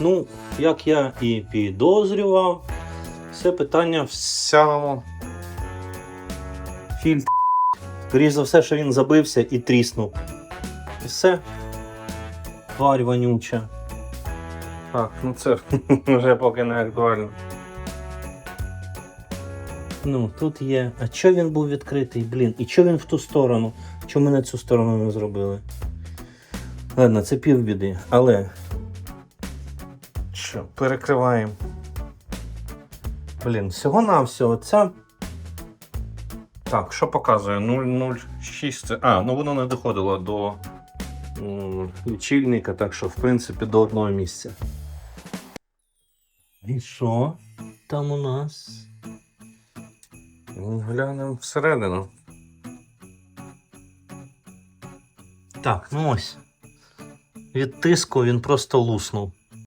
Ну, як я і підозрював, все питання в самому фільтрі. Скоріше за все, що він забився і тріснув. І все. Тварь вонюча. Так, ну це вже поки не актуально. Ну, тут є. А чого він був відкритий, блін? І чого він в ту сторону? Чому ми на цю сторону не зробили? Ладно, це півбіди, але. Що, перекриваємо. Блін, всього-навсього ця. Так, що показує? 006. А, ну воно не доходило до лічильника, так що, в принципі, до одного місця. І що там у нас? Ну, Глянемо всередину. Так, ну ось. Від тиску він просто луснув.